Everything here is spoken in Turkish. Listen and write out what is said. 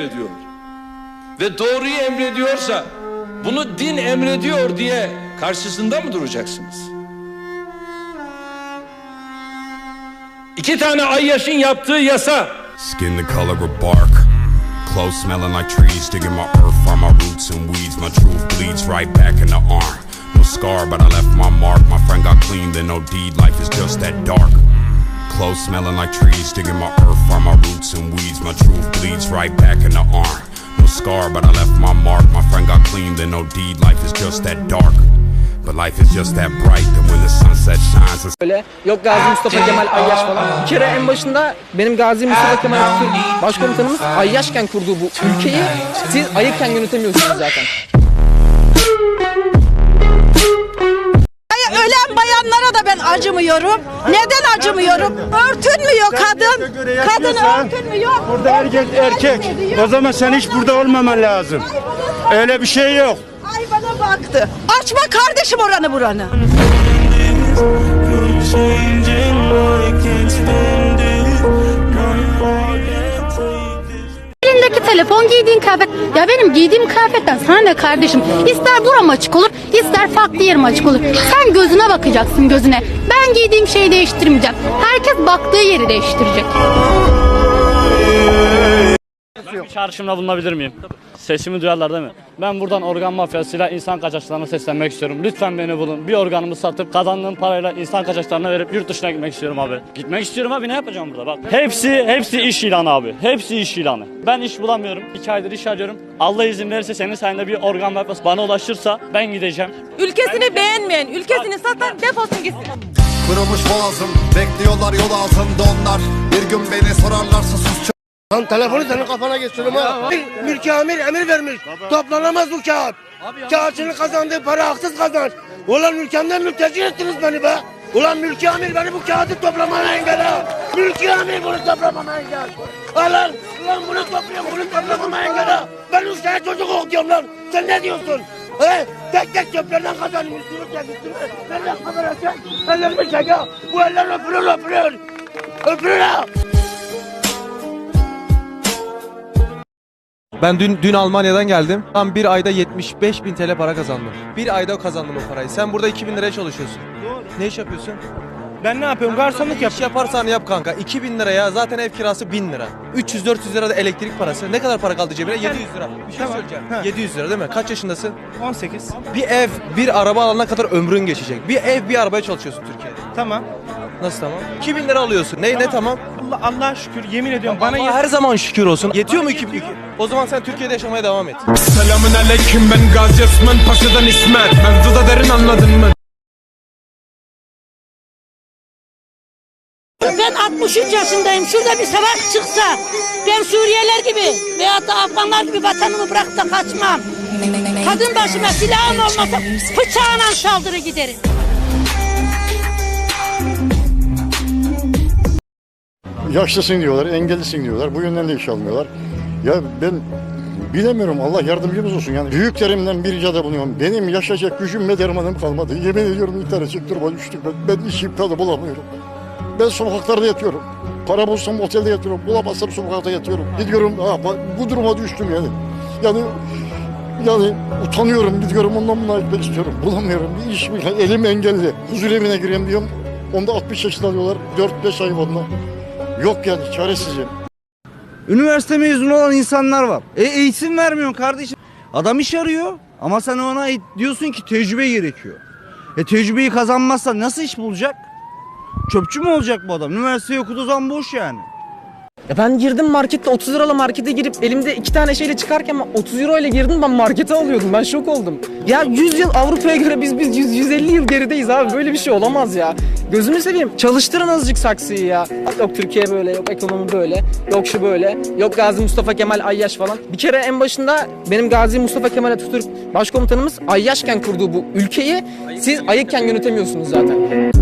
emrediyor. Ve doğruyu emrediyorsa bunu din emrediyor diye karşısında mı duracaksınız? İki tane ayyaşın yaptığı yasa Skin the color of bark. Clothes smelling like trees, digging my earth from my roots and weeds. My truth bleeds right back in the arm. No scar, but I left my mark. My friend got clean, then no deed. Life is just that dark. Clothes smelling like trees, digging my earth from my roots and weeds. My truth bleeds right back in the arm. No scar, but I left my mark. My friend got clean, then no deed. Life is just that dark. But life is just that bright that when the sunset shines, the Böyle yok Gazi Mustafa Kemal Ayyaş falan. Bir kere en başında benim Gazi Mustafa Kemal Atatürk başkomutanımız Ayyaşken kurduğu bu ülkeyi siz ayıkken yönetemiyorsunuz zaten. Ölen bayanlara da ben acımıyorum. Neden acımıyorum? Örtünmüyor kadın. Kadın örtünmüyor. Burada erkek erkek. O zaman sen hiç burada olmaman lazım. Öyle bir şey yok. Ay bana baktı. Açma kardeşim oranı buranı. Telefon giydiğin kıyafet. Ya benim giydiğim kıyafetten sana ne kardeşim? İster buram açık olur, ister farklı yerim açık olur. Sen gözüne bakacaksın gözüne. Ben giydiğim şeyi değiştirmeyeceğim. Herkes baktığı yeri değiştirecek. Çağrışımda bulunabilir miyim? Sesimi duyarlar değil mi? Ben buradan organ mafyasıyla insan kaçakçılarına seslenmek istiyorum. Lütfen beni bulun. Bir organımı satıp kazandığım parayla insan kaçakçılarına verip yurt dışına gitmek istiyorum abi. Gitmek istiyorum abi ne yapacağım burada bak. Hepsi hepsi iş ilanı abi. Hepsi iş ilanı. Ben iş bulamıyorum. İki aydır iş arıyorum. Allah izin verirse senin sayende bir organ mafyası bana ulaşırsa ben gideceğim. Ülkesini beğenmeyen, ülkesini satan defolsun gitsin. Kırılmış boğazım Bekliyorlar yol altında onlar Bir gün beni sorarlarsa sus Lan telefonu senin kafana geçiyorum ha. Mülki amir emir vermiş. Toplanamaz bu kağıt. Kağıtçının kazandığı para haksız kazanç. Ulan ülkemden mülteci ettiniz beni be. Ulan mülki amir beni bu kağıdı toplamama engel ha. Mülki amir bunu toplamama engel. Al lan. Bunu topluyorum bunu toplamama engel ha. Ben üç tane çocuk okuyorum lan. Sen ne diyorsun? He? Tek tek çöplerden kazanayım üstünü çek üstünü. Nereden kamera çek? Ellerimi çek ha. Bu eller öpürür öpürür. Öpürür ha. Ben dün dün Almanya'dan geldim. Tam bir ayda 75 bin TL para kazandım. Bir ayda kazandım o parayı. Sen burada 2000 liraya çalışıyorsun. Ne iş yapıyorsun? Ben ne yapıyorum? Garsonluk İş yaparsan yap kanka. 2000 liraya zaten ev kirası 1000 lira. 300-400 lira da elektrik parası. Ne kadar para kaldı cebine? 700 lira. Bir şey söyleyeceğim. 700 lira değil mi? Kaç yaşındasın? 18. Bir ev, bir araba alana kadar ömrün geçecek. Bir ev, bir arabaya çalışıyorsun Türkiye'de. Tamam. Nasıl tamam? 2000 lira alıyorsun. Ne ne tamam? Allah Allah'a şükür yemin ediyorum bana Bana her zaman şükür olsun. Yetiyor mu 2000? O zaman sen Türkiye'de yaşamaya devam et. Selamün aleyküm ben Gazi Osman Paşa'dan İsmet Mevzuda derin anladın mı? Ben 63 yaşındayım. Şurada bir savaş çıksa ben Suriyeliler gibi veyahut da Afganlar gibi vatanımı bırakıp da kaçmam. Kadın başıma silahım olmasa bıçağına saldırı giderim. Yaşlısın diyorlar, engellisin diyorlar. Bu yönden de iş almıyorlar. Ya ben bilemiyorum. Allah yardımcımız olsun. Yani büyüklerimden bir ricada bulunuyorum. Benim yaşayacak gücüm ve dermanım kalmadı. Yemin ediyorum intihar edecek duruma düştük. Ben, ben iş imkanı bulamıyorum. Ben sokaklarda yatıyorum. Para bulsam otelde yatıyorum. Bulamazsam sokakta yatıyorum. Gidiyorum. Ha, bu duruma düştüm yani. Yani yani utanıyorum gidiyorum ondan buna gitmek istiyorum. Bulamıyorum. Bir iş elim engelli. Huzur evine gireyim diyorum. Onda 60 yaşında alıyorlar. 4-5 ay onunla. Yok yani çaresizim. Üniversite mezunu olan insanlar var. E eğitim vermiyorsun kardeşim. Adam iş arıyor ama sen ona diyorsun ki tecrübe gerekiyor. E tecrübeyi kazanmazsa nasıl iş bulacak? Çöpçü mü olacak bu adam? Üniversiteyi okuduğu zaman boş yani. Ya ben girdim markette 30 liralı markete girip elimde iki tane şeyle çıkarken ben 30 euro ile girdim ben markete alıyordum. Ben şok oldum. Ya 100 yıl Avrupa'ya göre biz biz 100 150 yıl gerideyiz abi. Böyle bir şey olamaz ya. Gözünü seveyim. Çalıştırın azıcık saksıyı ya. Yok Türkiye böyle, yok ekonomi böyle, yok şu böyle, yok Gazi Mustafa Kemal Ayyaş falan. Bir kere en başında benim Gazi Mustafa Kemal Atatürk başkomutanımız Ayyaşken kurduğu bu ülkeyi siz ayıkken yönetemiyorsunuz zaten.